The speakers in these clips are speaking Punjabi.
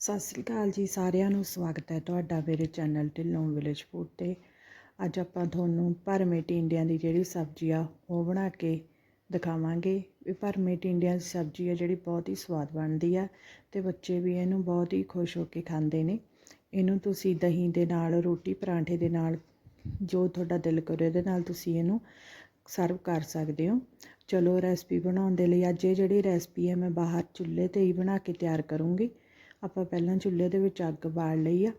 ਸਤਿ ਸ੍ਰੀ ਅਕਾਲ ਜੀ, ਸਾਰਿਆਂ ਨੂੰ ਸਵਾਗਤ ਹੈ ਤੁਹਾਡਾ ਮੇਰੇ ਚੈਨਲ ਢਿੱਲੋਂ ਵਿਲੇਜ ਫੂਡ ਤੇ। ਅੱਜ ਆਪਾਂ ਤੁਹਾਨੂੰ ਭਰਮੇ ਟਿੰਡਿਆਂ ਦੀ ਜਿਹੜੀ ਸਬਜ਼ੀ ਆ, ਉਹ ਬਣਾ ਕੇ ਦਿਖਾਵਾਂਗੇ। ਵੀ ਭਰਮੇ ਟਿੰਡਿਆਂ ਦੀ ਸਬਜ਼ੀ ਆ, ਜਿਹੜੀ ਬਹੁਤ ਹੀ ਸਵਾਦ ਬਣਦੀ ਆ ਤੇ ਬੱਚੇ ਵੀ ਇਹਨੂੰ ਬਹੁਤ ਹੀ ਖੁਸ਼ ਹੋ ਕੇ ਖਾਂਦੇ ਨੇ। ਇਹਨੂੰ ਤੁਸੀਂ ਦਹੀਂ ਦੇ ਨਾਲ, ਰੋਟੀ ਪਰਾਂਠੇ ਦੇ ਨਾਲ, ਜੋ ਤੁਹਾਡਾ ਦਿਲ ਕਰੇ ਉਹਦੇ ਨਾਲ ਤੁਸੀਂ ਇਹਨੂੰ ਸਰਵ ਕਰ ਸਕਦੇ ਹੋ। ਚਲੋ ਰੈਸਪੀ ਬਣਾਉਣ ਦੇ ਲਈ ਅੱਜ ਇਹ ਜਿਹੜੀ ਰੈਸਪੀ ਹੈ ਮੈਂ ਬਾਹਰ ਚੁੱਲ੍ਹੇ ਤੇ ਹੀ ਬਣਾ ਕੇ ਤਿਆਰ ਕਰੂੰਗੀ। ਆਪਾਂ ਪਹਿਲਾਂ ਚੁੱਲ੍ਹੇ ਦੇ ਵਿੱਚ ਅੱਗ ਬਾਲ ਲਈ ਆ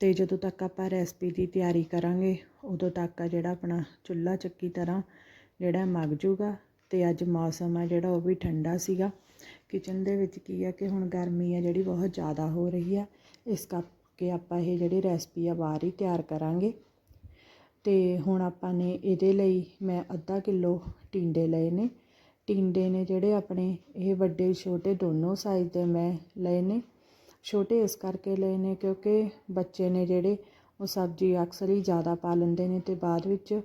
ਤੇ ਜਦੋਂ ਤੱਕ ਆਪਾਂ ਰੈਸਪੀ ਦੀ ਤਿਆਰੀ ਕਰਾਂਗੇ, ਉਦੋਂ ਤੱਕ ਆ ਜਿਹੜਾ ਆਪਣਾ ਚੁੱਲ੍ਹਾ ਚੱਕੀ ਤਰ੍ਹਾਂ ਜਿਹੜਾ ਮੱਗ ਜੂਗਾ ਤੇ ਅੱਜ ਮੌਸਮ ਆ ਜਿਹੜਾ ਉਹ ਵੀ ਠੰਡਾ ਸੀਗਾ। ਕਿਚਨ ਦੇ ਵਿੱਚ ਕੀ ਆ ਕਿ ਹੁਣ ਗਰਮੀ ਆ ਜਿਹੜੀ ਬਹੁਤ ਜ਼ਿਆਦਾ ਹੋ ਰਹੀ ਆ, ਇਸ ਕਰਕੇ ਆਪਾਂ ਇਹ ਜਿਹੜੀ ਰੈਸਪੀ ਆ ਬਾਹਰ ਹੀ ਤਿਆਰ ਕਰਾਂਗੇ। ਤੇ ਹੁਣ ਆਪਾਂ ਨੇ ਇਹਦੇ ਲਈ ਮੈਂ ਅੱਧਾ ਕਿਲੋ ਟਿੰਡੇ ਲਏ ਨੇ। ਟਿੰਡੇ ਨੇ ਜਿਹੜੇ ਆਪਣੇ ਇਹ ਵੱਡੇ ਛੋਟੇ ਦੋਨੋਂ ਸਾਈਜ਼ ਦੇ ਮੈਂ ਲਏ ਨੇ। ਛੋਟੇ ਇਸ ਕਰਕੇ ਲਏ ਨੇ ਕਿਉਂਕਿ ਬੱਚੇ ਨੇ ਜਿਹੜੇ ਉਹ ਸਬਜ਼ੀ ਅਕਸਰ ਹੀ ਜ਼ਿਆਦਾ ਪਾ ਲੈਂਦੇ ਨੇ ਅਤੇ ਬਾਅਦ ਵਿੱਚ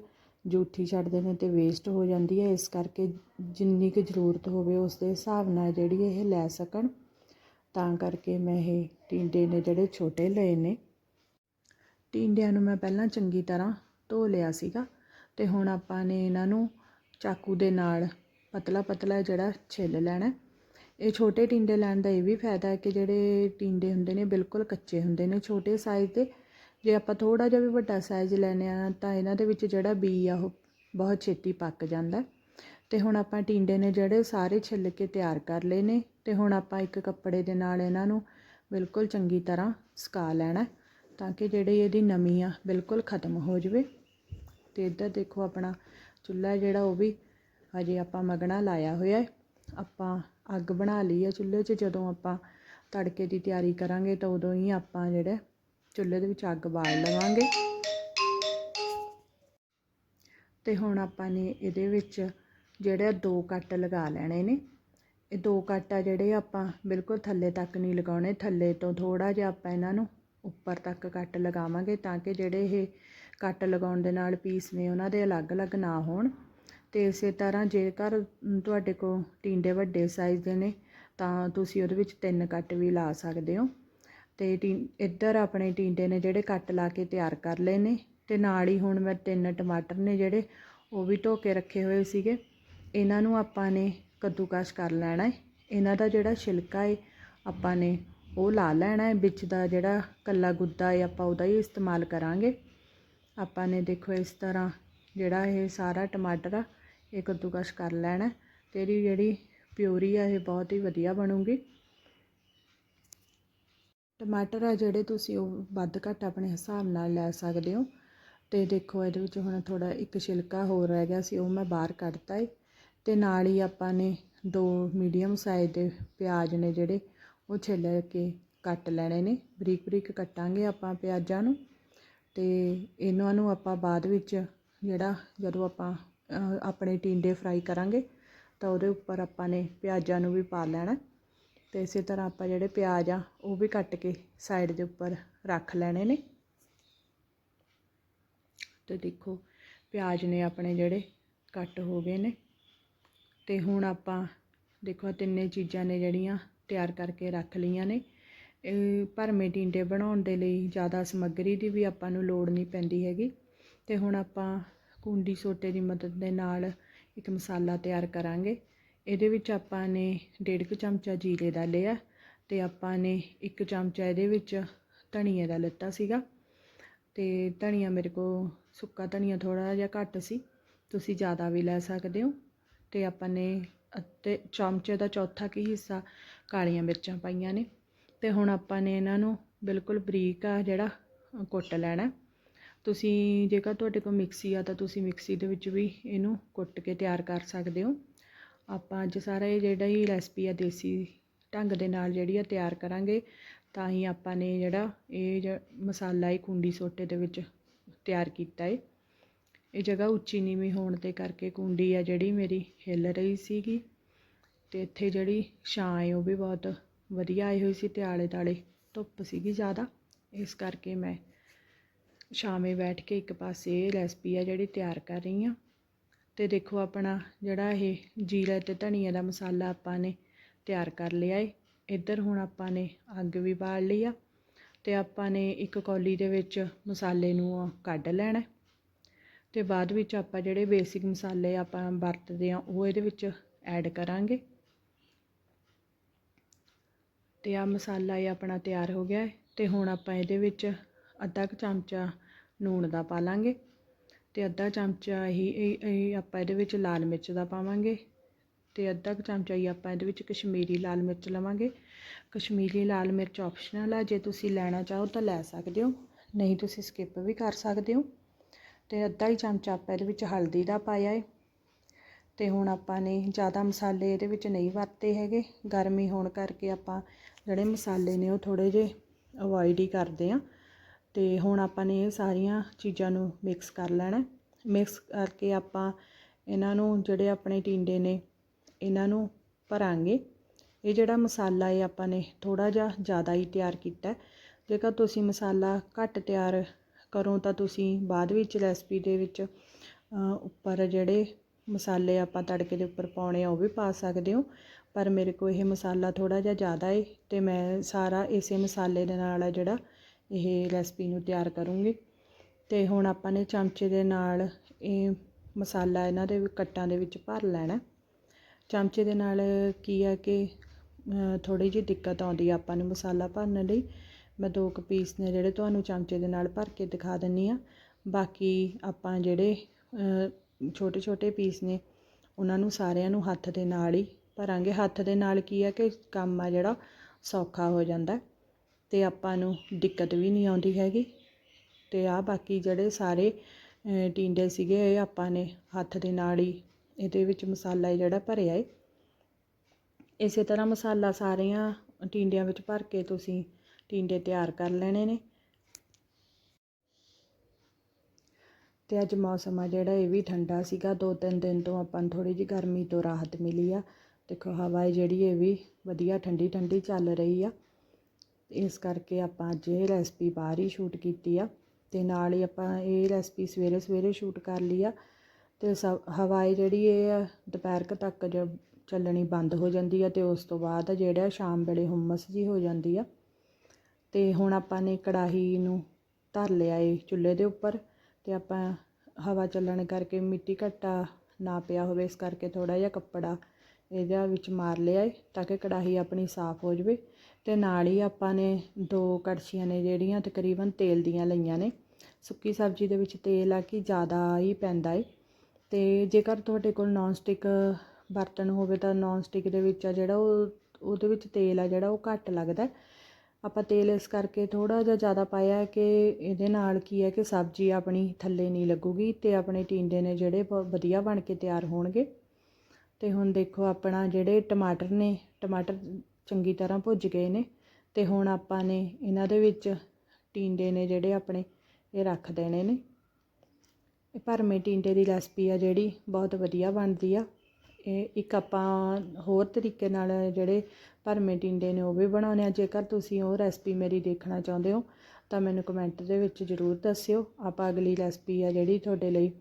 ਜੂਠੀ ਛੱਡਦੇ ਨੇ ਅਤੇ ਵੇਸਟ ਹੋ ਜਾਂਦੀ ਹੈ। ਇਸ ਕਰਕੇ ਜਿੰਨੀ ਕੁ ਜ਼ਰੂਰਤ ਹੋਵੇ ਉਸ ਦੇ ਹਿਸਾਬ ਨਾਲ ਜਿਹੜੀ ਇਹ ਲੈ ਸਕਣ। ਤਾਂ ਕਰਕੇ ਮੈਂ ਇਹ ਟਿੰਡੇ ਨੇ ਜਿਹੜੇ ਛੋਟੇ ਲਏ ਨੇ। ਟਿੰਡਿਆਂ ਨੂੰ ਮੈਂ ਪਹਿਲਾਂ ਚੰਗੀ ਤਰ੍ਹਾਂ ਧੋ ਲਿਆ ਸੀਗਾ ਅਤੇ ਹੁਣ ਆਪਾਂ ਨੇ ਇਹਨਾਂ ਨੂੰ ਚਾਕੂ ਦੇ ਨਾਲ ਪਤਲਾ ਪਤਲਾ ਜਿਹੜਾ ਛਿੱਲ ਲੈਣਾ ਇਹ ਛੋਟੇ ਟਿੰਡੇ ਲੈਣ ਦਾ ਇਹ ਵੀ ਫਾਇਦਾ ਹੈ ਕਿ ਜਿਹੜੇ ਟਿੰਡੇ ਹੁੰਦੇ ਨੇ ਬਿਲਕੁਲ ਕੱਚੇ ਹੁੰਦੇ ਨੇ, ਛੋਟੇ ਸਾਈਜ਼ ਦੇ। ਜੇ ਆਪਾਂ ਥੋੜਾ ਜਿਹਾ ਵੀ ਵੱਡਾ ਸਾਈਜ਼ ਲੈਨੇ ਆ ਤਾਂ ਇਹਨਾਂ ਦੇ ਵਿੱਚ ਜਿਹੜਾ ਬੀ ਆ ਉਹ ਬਹੁਤ ਛੇਤੀ ਪੱਕ ਜਾਂਦਾ ਤੇ ਹੁਣ ਆਪਾਂ ਟਿੰਡੇ ਨੇ ਜਿਹੜੇ ਸਾਰੇ ਛਿੱਲ ਕੇ ਤਿਆਰ ਕਰ ਲਏ ਨੇ ਤੇ ਹੁਣ ਆਪਾਂ ਇੱਕ ਕੱਪੜੇ ਦੇ ਨਾਲ ਇਹਨਾਂ ਨੂੰ ਬਿਲਕੁਲ ਚੰਗੀ ਤਰ੍ਹਾਂ ਸੁਕਾ ਲੈਣਾ ਤਾਂ ਕਿ ਜਿਹੜੀ ਇਹਦੀ ਨਮੀ ਆ ਬਿਲਕੁਲ ਖਤਮ ਹੋ ਜਾਵੇ। ਤੇ ਇੱਧਰ ਦੇਖੋ ਆਪਣਾ ਚੁੱਲ੍ਹਾ ਜਿਹੜਾ ਉਹ ਵੀ ਹਜੇ ਆਪਾਂ ਮਗਣਾ ਲਾਇਆ ਹੋਇਆ ਹੈ। ਆਪਾਂ ਅੱਗ ਬਣਾ ਲਈ ਹੈ ਚੁੱਲ੍ਹੇ 'ਚ, ਜਦੋਂ ਆਪਾਂ ਤੜਕੇ ਦੀ ਤਿਆਰੀ ਕਰਾਂਗੇ ਤਾਂ ਉਦੋਂ ਹੀ ਆਪਾਂ ਜਿਹੜੇ ਚੁੱਲ੍ਹੇ ਦੇ ਵਿੱਚ ਅੱਗ ਬਾਲ ਲਵਾਂਗੇ। ਤੇ ਹੁਣ ਆਪਾਂ ਨੇ ਇਹਦੇ ਵਿੱਚ ਜਿਹੜੇ ਦੋ ਕੱਟ ਲਗਾ ਲੈਣੇ ਨੇ। ਇਹ ਦੋ ਕੱਟ ਆ ਜਿਹੜੇ ਆਪਾਂ ਬਿਲਕੁਲ ਥੱਲੇ ਤੱਕ ਨਹੀਂ ਲਗਾਉਣੇ, ਥੱਲੇ ਤੋਂ ਥੋੜਾ ਜਿਹਾ ਆਪਾਂ ਇਹਨਾਂ ਨੂੰ ਉੱਪਰ ਤੱਕ ਕੱਟ ਲਗਾਵਾਂਗੇ ਤਾਂ ਕਿ ਜਿਹੜੇ ਇਹ ਕੱਟ ਲਗਾਉਣ ਦੇ ਨਾਲ ਪੀਸ ਨੇ ਉਹਨਾਂ ਦੇ ਅਲੱਗ-ਅਲੱਗ ਨਾ ਹੋਣ। ਅਤੇ ਇਸੇ ਤਰ੍ਹਾਂ ਜੇਕਰ ਤੁਹਾਡੇ ਕੋਲ ਟਿੰਡੇ ਵੱਡੇ ਸਾਈਜ਼ ਦੇ ਨੇ, ਤਾਂ ਤੁਸੀਂ ਉਹਦੇ ਵਿੱਚ ਤਿੰਨ ਕੱਟ ਵੀ ਲਾ ਸਕਦੇ ਹੋ। ਅਤੇ ਟੀ, ਇੱਧਰ ਆਪਣੇ ਟਿੰਡੇ ਨੇ ਜਿਹੜੇ ਕੱਟ ਲਾ ਕੇ ਤਿਆਰ ਕਰ ਲਏ ਨੇ ਅਤੇ ਨਾਲ ਹੀ ਹੁਣ ਮੈਂ ਤਿੰਨ ਟਮਾਟਰ ਨੇ ਜਿਹੜੇ, ਉਹ ਵੀ ਧੋ ਕੇ ਰੱਖੇ ਹੋਏ ਸੀਗੇ। ਇਹਨਾਂ ਨੂੰ ਆਪਾਂ ਨੇ ਕੱਦੂਕਸ਼ ਕਰ ਲੈਣਾ ਹੈ ਇਹਨਾਂ ਦਾ ਜਿਹੜਾ ਛਿਲਕਾ ਹੈ ਆਪਾਂ ਨੇ ਉਹ ਲਾ ਲੈਣਾ ਹੈ ਵਿੱਚ ਦਾ ਜਿਹੜਾ ਕੱਲਾ ਗੁੱਦਾ ਹੈ ਆਪਾਂ ਉਹਦਾ ਹੀ ਇਸਤੇਮਾਲ ਕਰਾਂਗੇ। ਆਪਾਂ ਨੇ ਦੇਖੋ ਇਸ ਤਰ੍ਹਾਂ ਜਿਹੜਾ ਇਹ ਸਾਰਾ ਟਮਾਟਰ ਆ ਇਹ ਕੱਦੂਕਸ਼ ਕਰ ਲੈਣਾ। ਤੇ ਇਹਦੀ ਜਿਹੜੀ ਪਿਊਰੀ ਆ, ਇਹ ਬਹੁਤ ਹੀ ਵਧੀਆ ਬਣੂਗੀ। ਟਮਾਟਰ ਆ ਜਿਹੜੇ ਤੁਸੀਂ ਉਹ ਵੱਧ ਘੱਟ ਆਪਣੇ ਹਿਸਾਬ ਨਾਲ ਲੈ ਸਕਦੇ ਹੋ। ਤੇ ਦੇਖੋ, ਇਹਦੇ ਵਿੱਚ ਹੁਣ ਥੋੜਾ ਇੱਕ ਛਿਲਕਾ ਹੋਰ ਰਹਿ ਗਿਆ ਸੀ, ਉਹ ਮੈਂ ਬਾਹਰ ਕੱਢਤਾ ਏ। ਤੇ ਨਾਲ ਹੀ ਆਪਾਂ ਨੇ ਦੋ ਮੀਡੀਅਮ ਸਾਈਜ਼ ਦੇ ਪਿਆਜ਼ ਨੇ ਜਿਹੜੇ, ਉਹ ਛਿੱਲ ਕੇ ਕੱਟ ਲੈਣੇ ਨੇ। ਬਰੀਕ ਬਰੀਕ ਕੱਟਾਂਗੇ ਆਪਾਂ ਪਿਆਜ਼ਾਂ ਨੂੰ। ਤੇ ਇਹਨਾਂ ਨੂੰ ਆਪਾਂ ਬਾਅਦ ਵਿੱਚ ਜਿਹੜਾ ਜਦੋਂ ਆਪਾਂ ਆਪਣੇ ਟਿੰਡੇ ਫਰਾਈ ਕਰਾਂਗੇ, ਤਾਂ ਉਹਦੇ ਉੱਪਰ ਆਪਾਂ ਨੇ ਪਿਆਜ਼ਾਂ ਨੂੰ ਵੀ ਪਾ ਲੈਣਾ। ਅਤੇ ਇਸੇ ਤਰ੍ਹਾਂ ਆਪਾਂ ਜਿਹੜੇ ਪਿਆਜ਼ ਆ, ਉਹ ਵੀ ਕੱਟ ਕੇ ਸਾਈਡ ਦੇ ਉੱਪਰ ਰੱਖ ਲੈਣੇ ਨੇ। ਤੇ ਦੇਖੋ, ਪਿਆਜ਼ ਨੇ ਆਪਣੇ ਜਿਹੜੇ ਕੱਟ ਹੋ ਗਏ ਨੇ। ਤੇ ਹੁਣ ਆਪਾਂ ਦੇਖੋ ਤਿੰਨੇ ਚੀਜ਼ਾਂ ਨੇ ਜਿਹੜੀਆਂ ਤਿਆਰ ਕਰਕੇ ਰੱਖ ਲਈਆਂ ਨੇ। ਭਰਮੇ ਟਿੰਡੇ ਬਣਾਉਣ ਦੇ ਲਈ ਜ਼ਿਆਦਾ ਸਮੱਗਰੀ ਦੀ ਵੀ ਆਪਾਂ ਨੂੰ ਲੋੜ ਨਹੀਂ ਪੈਂਦੀ ਹੈਗੀ। ਤੇ ਹੁਣ ਆਪਾਂ ਕੁੰਡੀ ਸੋਟੇ ਦੀ ਮਦਦ ਦੇ ਨਾਲ ਇੱਕ ਮਸਾਲਾ ਤਿਆਰ ਕਰਾਂਗੇ। ਇਹਦੇ ਵਿੱਚ ਆਪਾਂ ਨੇ ਡੇਢ ਕੁ ਚਮਚਾ ਜੀਰੇ ਦਾ ਲਿਆ ਤੇ ਆਪਾਂ ਨੇ ਇੱਕ ਚਮਚਾ ਇਹਦੇ ਵਿੱਚ ਧਨੀਏ ਦਾ ਲਿੱਤਾ ਸੀਗਾ। ਤੇ ਧਨੀਆ ਮੇਰੇ ਕੋਲ, ਸੁੱਕਾ ਧਨੀਆ ਥੋੜਾ ਜਿਹਾ ਘੱਟ ਸੀ, ਤੁਸੀਂ ਜ਼ਿਆਦਾ ਵੀ ਲੈ ਸਕਦੇ ਹੋ। ਤੇ ਆਪਾਂ ਨੇ ਅਤੇ ਚਮਚੇ ਦਾ ਚੌਥਾ ਕੀ ਹਿੱਸਾ ਕਾਲੀਆਂ ਮਿਰਚਾਂ ਪਾਈਆਂ ਨੇ। ਤੇ ਹੁਣ ਆਪਾਂ ਨੇ ਇਹਨਾਂ ਨੂੰ ਬਿਲਕੁਲ ਬਰੀਕ ਆ ਜਿਹੜਾ ਕੁੱਟ ਲੈਣਾ। ਤੁਸੀਂ ਜੇਕਰ ਤੁਹਾਡੇ ਕੋਲ ਮਿਕਸੀ ਆ ਤਾਂ ਤੁਸੀਂ ਮਿਕਸੀ ਦੇ ਵਿੱਚ ਵੀ ਇਹਨੂੰ ਕੁੱਟ ਕੇ ਤਿਆਰ ਕਰ ਸਕਦੇ ਹੋ। ਆਪਾਂ ਅੱਜ ਸਾਰਾ ਇਹ ਜਿਹੜਾ ਹੀ ਰੈਸਪੀ ਆ ਦੇਸੀ ਢੰਗ ਦੇ ਨਾਲ ਜਿਹੜੀ ਆ ਤਿਆਰ ਕਰਾਂਗੇ, ਤਾਂ ਹੀ ਆਪਾਂ ਨੇ ਜਿਹੜਾ ਇਹ ਮਸਾਲਾ ਇਹ ਕੁੰਡੀ ਸੋਟੇ ਦੇ ਵਿੱਚ ਤਿਆਰ ਕੀਤਾ ਹੈ ਇਹ ਜਗ੍ਹਾ ਉੱਚੀ ਨੀਵੀਂ ਹੋਣ ਦੇ ਕਰਕੇ ਕੁੰਡੀ ਆ ਜਿਹੜੀ ਮੇਰੀ ਹਿੱਲ ਰਹੀ ਸੀਗੀ ਤੇ ਇੱਥੇ ਜਿਹੜੀ ਛਾਂ ਹੈ ਉਹ ਵੀ ਬਹੁਤ ਵਧੀਆ ਆਈ ਹੋਈ ਸੀ, ਤੇ ਆਲੇ ਦਾਲੇ ਧੁੱਪ ਸੀਗੀ ਜ਼ਿਆਦਾ। ਇਸ ਕਰਕੇ ਮੈਂ ਸ਼ਾਮੇ ਬੈਠ ਕੇ ਇੱਕ ਪਾਸੇ ਇਹ ਰੈਸਪੀ ਆ ਜਿਹੜੀ ਤਿਆਰ ਕਰ ਰਹੀ ਹਾਂ। ਤੇ ਦੇਖੋ ਆਪਣਾ ਜਿਹੜਾ ਇਹ ਜੀਰਾ ਤੇ ਧਨੀਆ ਦਾ ਮਸਾਲਾ ਆਪਾਂ ਨੇ ਤਿਆਰ ਕਰ ਲਿਆ ਏ। ਇੱਧਰ ਹੁਣ ਆਪਾਂ ਨੇ ਅੱਗ ਵੀ ਬਾਲ ਲਈ ਆ ਤੇ ਆਪਾਂ ਨੇ ਇੱਕ ਕੌਲੀ ਦੇ ਵਿੱਚ ਮਸਾਲੇ ਨੂੰ ਕੱਢ ਲੈਣਾ ਹੈ ਤੇ ਬਾਅਦ ਵਿੱਚ ਆਪਾਂ ਜਿਹੜੇ ਬੇਸਿਕ ਮਸਾਲੇ ਆਪਾਂ ਵਰਤਦੇ ਆ ਉਹ ਇਹਦੇ ਵਿੱਚ ਐਡ ਕਰਾਂਗੇ। ਤੇ ਆ ਮਸਾਲਾ ਇਹ ਆਪਣਾ ਤਿਆਰ ਹੋ ਗਿਆ ਹੈ ਤੇ ਹੁਣ ਆਪਾਂ ਇਹਦੇ ਵਿੱਚ ਅੱਧਾ ਕੁ ਚਮਚਾ ਲੂਣ ਦਾ ਪਾ ਲਾਂਗੇ ਅਤੇ ਅੱਧਾ ਚਮਚਾ ਹੀ ਇਹ ਆਪਾਂ ਇਹਦੇ ਵਿੱਚ ਲਾਲ ਮਿਰਚ ਦਾ ਪਾਵਾਂਗੇ ਅਤੇ ਅੱਧਾ ਕੁ ਚਮਚਾ ਹੀ ਆਪਾਂ ਇਹਦੇ ਵਿੱਚ ਕਸ਼ਮੀਰੀ ਲਾਲ ਮਿਰਚ ਲਵਾਂਗੇ। ਕਸ਼ਮੀਰੀ ਲਾਲ ਮਿਰਚ ਆਪਸ਼ਨਲ ਹੈ ਜੇ ਤੁਸੀਂ ਲੈਣਾ ਚਾਹੋ ਤਾਂ ਲੈ ਸਕਦੇ ਹੋ, ਨਹੀਂ ਤੁਸੀਂ ਸਕਿਪ ਵੀ ਕਰ ਸਕਦੇ ਹੋ। ਅਤੇ ਅੱਧਾ ਹੀ ਚਮਚਾ ਆਪਾਂ ਇਹਦੇ ਵਿੱਚ ਹਲਦੀ ਦਾ ਪਾਇਆ ਹੈ ਅਤੇ ਹੁਣ ਆਪਾਂ ਨੇ ਜ਼ਿਆਦਾ ਮਸਾਲੇ ਇਹਦੇ ਵਿੱਚ ਨਹੀਂ ਵਰਤੇ ਹੈਗੇ, ਗਰਮੀ ਹੋਣ ਕਰਕੇ ਆਪਾਂ ਜਿਹੜੇ ਮਸਾਲੇ ਨੇ ਉਹ ਥੋੜ੍ਹੇ ਜਿਹੇ ਅਵੋਇਡ ਹੀ ਕਰਦੇ ਆ ਅਤੇ ਹੁਣ ਆਪਾਂ ਨੇ ਇਹ ਸਾਰੀਆਂ ਚੀਜ਼ਾਂ ਨੂੰ ਮਿਕਸ ਕਰ ਲੈਣਾ ਮਿਕਸ ਕਰਕੇ ਆਪਾਂ ਇਹਨਾਂ ਨੂੰ ਜਿਹੜੇ ਆਪਣੇ ਟਿੰਡੇ ਨੇ, ਇਹਨਾਂ ਨੂੰ ਭਰਾਂਗੇ। ਇਹ ਜਿਹੜਾ ਮਸਾਲਾ ਹੈ ਆਪਾਂ ਨੇ ਥੋੜਾ ਜਿਹਾ ਜ਼ਿਆਦਾ ਹੀ ਤਿਆਰ ਕੀਤਾ ਜੇਕਰ ਤੁਸੀਂ ਮਸਾਲਾ ਘੱਟ ਤਿਆਰ ਕਰੋ ਤਾਂ ਤੁਸੀਂ ਬਾਅਦ ਵਿੱਚ ਰੈਸਪੀ ਦੇ ਵਿੱਚ ਉੱਪਰ ਜਿਹੜੇ ਮਸਾਲੇ ਆਪਾਂ ਤੜਕੇ ਦੇ ਉੱਪਰ ਪਾਉਣੇ ਆ ਉਹ ਵੀ ਪਾ ਸਕਦੇ ਹੋ। ਪਰ ਮੇਰੇ ਕੋਲ ਇਹ ਮਸਾਲਾ ਥੋੜਾ ਜਿਹਾ ਜ਼ਿਆਦਾ ਹੈ ਤੇ ਮੈਂ ਸਾਰਾ ਇਸੇ ਮਸਾਲੇ ਦੇ ਨਾਲ ਆ ਜਿਹੜਾ ਇਹ ਰੈਸਪੀ ਨੂੰ ਤਿਆਰ ਕਰੂੰਗੀ। ਤੇ ਹੁਣ ਆਪਾਂ ਨੇ ਚਮਚੇ ਦੇ ਨਾਲ ਇਹ ਮਸਾਲਾ ਇਹਨਾਂ ਦੇ ਕੱਟਾਂ ਦੇ ਵਿੱਚ ਭਰ ਲੈਣਾ। ਚਮਚੇ ਦੇ ਨਾਲ ਕੀ ਹੈ ਕਿ ਥੋੜੀ ਜਿਹੀ ਦਿੱਕਤ ਆਉਂਦੀ ਆ ਆਪਾਂ ਨੂੰ ਮਸਾਲਾ ਭਰਨ ਲਈ। ਮੈਂ ਦੋ ਕੁ ਪੀਸ ਨੇ ਜਿਹੜੇ ਤੁਹਾਨੂੰ ਚਮਚੇ ਦੇ ਨਾਲ ਭਰ ਕੇ ਦਿਖਾ ਦਿੰਨੀ ਆ। ਬਾਕੀ ਆਪਾਂ ਜਿਹੜੇ ਛੋਟੇ ਛੋਟੇ ਪੀਸ ਨੇ, ਉਹਨਾਂ ਨੂੰ ਸਾਰਿਆਂ ਨੂੰ ਹੱਥ ਦੇ ਨਾਲ ਹੀ ਭਰਾਂਗੇ। ਹੱਥ ਦੇ ਨਾਲ ਕੀ ਆ ਕਿ ਕੰਮ ਆ ਜਿਹੜਾ, ਸੌਖਾ ਹੋ ਜਾਂਦਾ। ਅਤੇ ਆਪਾਂ ਨੂੰ ਦਿੱਕਤ ਵੀ ਨਹੀਂ ਆਉਂਦੀ ਹੈਗੀ। ਅਤੇ ਆ ਬਾਕੀ ਜਿਹੜੇ ਸਾਰੇ ਅ, ਟੀਂਡੇ ਸੀਗੇ ਇਹ ਆਪਾਂ ਨੇ ਹੱਥ ਦੇ ਨਾਲ ਹੀ ਇਹਦੇ ਵਿੱਚ ਮਸਾਲਾ ਹੈ ਜਿਹੜਾ ਭਰਿਆ ਏ। ਇਸੇ ਤਰ੍ਹਾਂ ਮਸਾਲਾ ਸਾਰੀਆਂ ਟੀਂਡਿਆਂ ਵਿੱਚ ਭਰ ਕੇ ਤੁਸੀਂ ਟੀਂਡੇ ਤਿਆਰ ਕਰ ਲੈਣੇ ਨੇ। ਤੇ ਅੱਜ ਮੌਸਮ ਆ ਜਿਹੜਾ ਇਹ ਵੀ ਠੰਡਾ ਸੀਗਾ। ਦੋ ਤਿੰਨ ਦਿਨ ਤੋਂ ਆਪਾਂ ਨੂੰ ਥੋੜੀ ਜਿਹੀ ਗਰਮੀ ਤੋਂ ਰਾਹਤ ਮਿਲੀ ਆ। ਦੇਖੋ ਹਵਾ ਹੈ ਜਿਹੜੀ ਇਹ ਵੀ ਵਧੀਆ ਠੰਡੀ ਠੰਡੀ ਚੱਲ ਰਹੀ ਆ। ਇਸ ਕਰਕੇ ਆਪਾਂ ਅੱਜ ਇਹ ਰੈਸਪੀ ਬਾਹਰ ਹੀ ਸ਼ੂਟ ਕੀਤੀ ਆ ਤੇ ਨਾਲ ਹੀ ਆਪਾਂ ਇਹ ਰੈਸਪੀ ਸਵੇਰੇ ਸਵੇਰੇ ਸ਼ੂਟ ਕਰ ਲਈ ਆ ਤੇ ਸਭ ਹਵਾਏ ਜਿਹੜੀ ਇਹ ਆ, ਦੁਪਹਿਰ ਤੱਕ ਜ ਚੱਲਣੀ ਬੰਦ ਹੋ ਜਾਂਦੀ ਆ ਤੇ ਉਸ ਤੋਂ ਬਾਅਦ ਜਿਹੜਾ ਸ਼ਾਮ ਵੇਲੇ ਹੁਮਸ ਜੀ ਹੋ ਜਾਂਦੀ ਆ। ਤੇ ਹੁਣ ਆਪਾਂ ਨੇ ਕੜਾਹੀ ਨੂੰ ਧਰ ਲਿਆ ਏ ਚੁੱਲ੍ਹੇ ਦੇ ਉੱਪਰ ਤੇ ਆਪਾਂ ਹਵਾ ਚੱਲਣ ਕਰਕੇ ਮਿੱਟੀ ਘੱਟਾ ਨਾ ਪਿਆ ਹੋਵੇ, ਇਸ ਕਰਕੇ ਥੋੜਾ ਜਿਹਾ ਕੱਪੜਾ ਇਹਦੇ ਵਿੱਚ ਮਾਰ ਲਿਆ ਏ, ਤਾਂ ਕਿ ਕੜਾਹੀ ਆਪਣੀ ਸਾਫ਼ ਹੋ ਜਾਵੇ। ਅਤੇ ਨਾਲ ਹੀ ਆਪਾਂ ਨੇ ਦੋ ਕੜਛੀਆਂ ਨੇ ਜਿਹੜੀਆਂ ਤਕਰੀਬਨ ਤੇਲ ਦੀਆਂ ਲਈਆਂ ਨੇ। ਸੁੱਕੀ ਸਬਜ਼ੀ ਦੇ ਵਿੱਚ ਤੇਲ ਆ ਕਿ ਜ਼ਿਆਦਾ ਹੀ ਪੈਂਦਾ ਏ। ਅਤੇ ਜੇਕਰ ਤੁਹਾਡੇ ਕੋਲ ਨੌਨ ਸਟਿਕ ਬਰਤਨ ਹੋਵੇ ਤਾਂ ਨੌਨ ਸਟਿਕ ਦੇ ਵਿੱਚ ਆ ਜਿਹੜਾ ਉਹ, ਉਹਦੇ ਵਿੱਚ ਤੇਲ ਆ ਜਿਹੜਾ ਉਹ ਘੱਟ ਲੱਗਦਾ। ਆਪਾਂ ਤੇਲ ਇਸ ਕਰਕੇ ਥੋੜ੍ਹਾ ਜਿਹਾ ਜ਼ਿਆਦਾ ਪਾਇਆ ਕਿ ਇਹਦੇ ਨਾਲ ਕੀ ਹੈ ਕਿ ਸਬਜ਼ੀ ਆਪਣੀ ਥੱਲੇ ਨਹੀਂ ਲੱਗੂਗੀ ਅਤੇ ਆਪਣੇ ਟੀਂਡੇ ਨੇ ਜਿਹੜੇ ਵਧੀਆ ਬਣ ਕੇ ਤਿਆਰ ਹੋਣਗੇ। ਅਤੇ ਹੁਣ ਦੇਖੋ ਆਪਣਾ ਜਿਹੜੇ ਟਮਾਟਰ ਨੇ, ਟਮਾਟਰ ਚੰਗੀ ਤਰ੍ਹਾਂ ਭੁੱਜ ਗਏ ਨੇ ਅਤੇ ਹੁਣ ਆਪਾਂ ਨੇ ਇਹਨਾਂ ਦੇ ਵਿੱਚ ਟੀਂਡੇ ਨੇ ਜਿਹੜੇ ਆਪਣੇ, ਇਹ ਰੱਖ ਦੇਣੇ ਨੇ। ਇਹ ਭਰਮੇ ਟੀਂਡੇ ਦੀ ਰੈਸਪੀ ਆ ਜਿਹੜੀ ਬਹੁਤ ਵਧੀਆ ਬਣਦੀ ਆ। ਇਹ ਇੱਕ ਆਪਾਂ ਹੋਰ ਤਰੀਕੇ ਨਾਲ ਜਿਹੜੇ ਭਰਮੇ ਟੀਂਡੇ ਨੇ ਉਹ ਵੀ ਬਣਾਉਣੇ ਆ। ਜੇਕਰ ਤੁਸੀਂ ਉਹ ਰੈਸਪੀ ਮੇਰੀ ਦੇਖਣਾ ਚਾਹੁੰਦੇ ਹੋ, ਤਾਂ ਮੈਨੂੰ ਕਮੈਂਟ ਦੇ ਵਿੱਚ ਜ਼ਰੂਰ ਦੱਸਿਓ। ਆਪਾਂ ਅਗਲੀ ਰੈਸਪੀ ਆ ਜਿਹੜੀ ਤੁਹਾਡੇ ਲਈ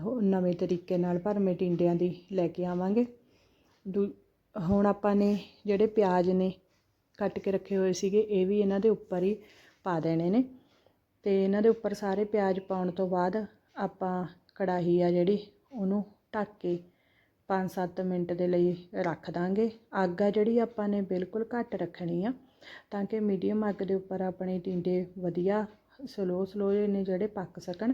ਹੋ- ਨਵੇਂ ਤਰੀਕੇ ਨਾਲ ਭਰਮੇ ਟੀਂਡਿਆਂ ਦੀ ਲੈ ਕੇ ਆਵਾਂਗੇ। ਦੂ- ਹੁਣ ਆਪਾਂ ਨੇ ਜਿਹੜੇ ਪਿਆਜ਼ ਨੇ ਕੱਟ ਕੇ ਰੱਖੇ ਹੋਏ ਸੀਗੇ, ਇਹ ਵੀ ਇਹਨਾਂ ਦੇ ਉੱਪਰ ਹੀ ਪਾ ਦੇਣੇ ਨੇ। ਤੇ ਇਹਨਾਂ ਦੇ ਉੱਪਰ ਸਾਰੇ ਪਿਆਜ਼ ਪਾਉਣ ਤੋਂ ਬਾਅਦ ਆਪਾਂ ਕੜਾਹੀ ਆ ਜਿਹੜੀ, ਉਹਨੂੰ ਢੱਕ ਕੇ 5-7 ਮਿੰਟ ਦੇ ਲਈ ਰੱਖ ਦਾਂਗੇ। ਅੱਗ ਆ ਜਿਹੜੀ ਆਪਾਂ ਨੇ ਬਿਲਕੁਲ ਘੱਟ ਰੱਖਣੀ ਆ, ਤਾਂ ਕਿ ਮੀਡੀਅਮ ਅੱਗ ਦੇ ਉੱਪਰ ਆਪਣੇ ਟਿੰਡੇ ਵਧੀਆ ਸਲੋ ਸਲੋ ਨੇ ਜਿਹੜੇ ਪੱਕ ਸਕਣ।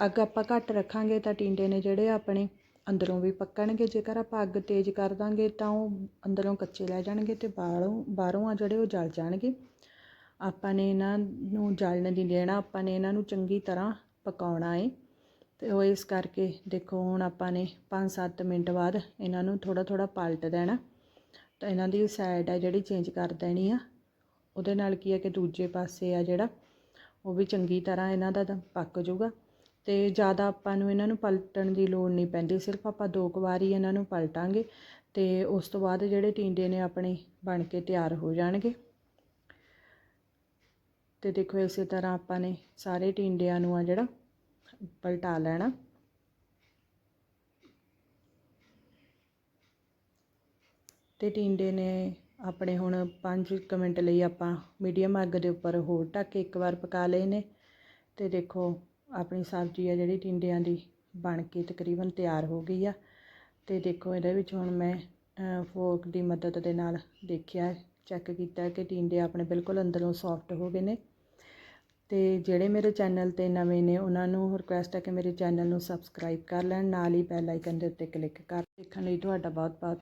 ਅੱਗ ਆਪਾਂ ਘੱਟ ਰੱਖਾਂਗੇ ਤਾਂ ਟਿੰਡੇ ਨੇ ਜਿਹੜੇ ਆਪਣੇ ਅੰਦਰੋਂ ਵੀ ਪੱਕਣਗੇ, ਜੇਕਰ ਆਪਾਂ ਅੱਗ ਤੇਜ਼ ਕਰ ਦਾਂਗੇ ਤਾਂ ਉਹ ਅੰਦਰੋਂ ਕੱਚੇ ਰਹਿ ਜਾਣਗੇ ਅਤੇ ਬਾਹਰੋਂ ਬਾਹਰੋਂ ਆ ਜਿਹੜੇ ਉਹ ਜਲ ਜਾਣਗੇ। ਆਪਾਂ ਨੇ ਇਹਨਾਂ ਨੂੰ ਜਲਣ ਨਹੀਂ ਦੇਣਾ, ਆਪਾਂ ਨੇ ਇਹਨਾਂ ਨੂੰ ਚੰਗੀ ਤਰ੍ਹਾਂ ਪਕਾਉਣਾ ਹੈ ਅਤੇ ਉਹ ਇਸ ਕਰਕੇ ਦੇਖੋ, ਹੁਣ ਆਪਾਂ ਨੇ 5-7 ਮਿੰਟ ਬਾਅਦ ਇਹਨਾਂ ਨੂੰ ਥੋੜਾ ਥੋੜਾ ਪਲਟ ਦੇਣਾ। ਤਾਂ ਇਹਨਾਂ ਦੀ ਸਾਈਡ ਆ ਜਿਹੜੀ ਚੇਂਜ ਕਰ ਦੇਣੀ ਆ। ਉਹਦੇ ਨਾਲ ਕੀ ਹੈ ਕਿ ਦੂਜੇ ਪਾਸੇ ਆ ਜਿਹੜਾ, ਉਹ ਵੀ ਚੰਗੀ ਤਰ੍ਹਾਂ ਇਹਨਾਂ ਦਾ ਪੱਕ ਜਾਊਗਾ। ਅਤੇ ਜ਼ਿਆਦਾ ਆਪਾਂ ਨੂੰ ਇਹਨਾਂ ਨੂੰ ਪਲਟਣ ਦੀ ਲੋੜ ਨਹੀਂ ਪੈਂਦੀ, ਸਿਰਫ ਆਪਾਂ ਦੋ ਕੁ ਵਾਰੀ ਇਹਨਾਂ ਨੂੰ ਪਲਟਾਂਗੇ ਅਤੇ ਉਸ ਤੋਂ ਬਾਅਦ ਜਿਹੜੇ ਟੀਂਡੇ ਨੇ ਆਪਣੇ ਬਣ ਕੇ ਤਿਆਰ ਹੋ ਜਾਣਗੇ। ਅਤੇ ਦੇਖੋ ਇਸੇ ਤਰ੍ਹਾਂ ਆਪਾਂ ਨੇ ਸਾਰੇ ਟੀਂਡਿਆਂ ਨੂੰ ਆ ਜਿਹੜਾ ਪਲਟਾ ਲੈਣਾ। ਤੇ ਟੀਂਡੇ ਨੇ ਆਪਣੇ ਹੁਣ 5 ਮਿੰਟ ਲਈ ਆਪਾਂ ਮੀਡੀਅਮ ਅੱਗ ਦੇ ਉੱਪਰ ਹੋਰ ਢੱਕ ਕੇ ਇੱਕ ਵਾਰ ਪਕਾ ਲਏ ਨੇ। ਤੇ ਦੇਖੋ ਆਪਣੀ ਸਬਜ਼ੀ ਆ ਜਿਹੜੀ ਟਿੰਡਿਆਂ ਦੀ ਬਣ ਕੇ ਤਕਰੀਬਨ ਤਿਆਰ ਹੋ ਗਈ ਆ। ਅਤੇ ਦੇਖੋ ਇਹਦੇ ਵਿੱਚ ਹੁਣ ਮੈਂ ਫੋਰਕ ਦੀ ਮਦਦ ਦੇ ਨਾਲ ਦੇਖਿਆ ਚੈੱਕ ਕੀਤਾ ਕਿ ਟਿੰਡੇ ਆਪਣੇ ਬਿਲਕੁਲ ਅੰਦਰੋਂ ਸੌਫਟ ਹੋ ਗਏ ਨੇ। ਤੇ ਜਿਹੜੇ ਮੇਰੇ ਚੈਨਲ ਤੇ ਨਵੇਂ ਨੇ, ਉਹਨਾਂ ਨੂੰ ਰਿਕੁਐਸਟ ਹੈ ਕਿ ਮੇਰੇ ਚੈਨਲ ਨੂੰ ਸਬਸਕ੍ਰਾਈਬ ਕਰ ਲੈਣ, ਨਾਲ ਹੀ ਬੈਲ ਆਈਕਨ ਦੇ ਉੱਤੇ ਕਲਿੱਕ ਕਰ, ਦੇਖਣ ਲਈ ਤੁਹਾਡਾ ਬਹੁਤ ਬਹੁਤ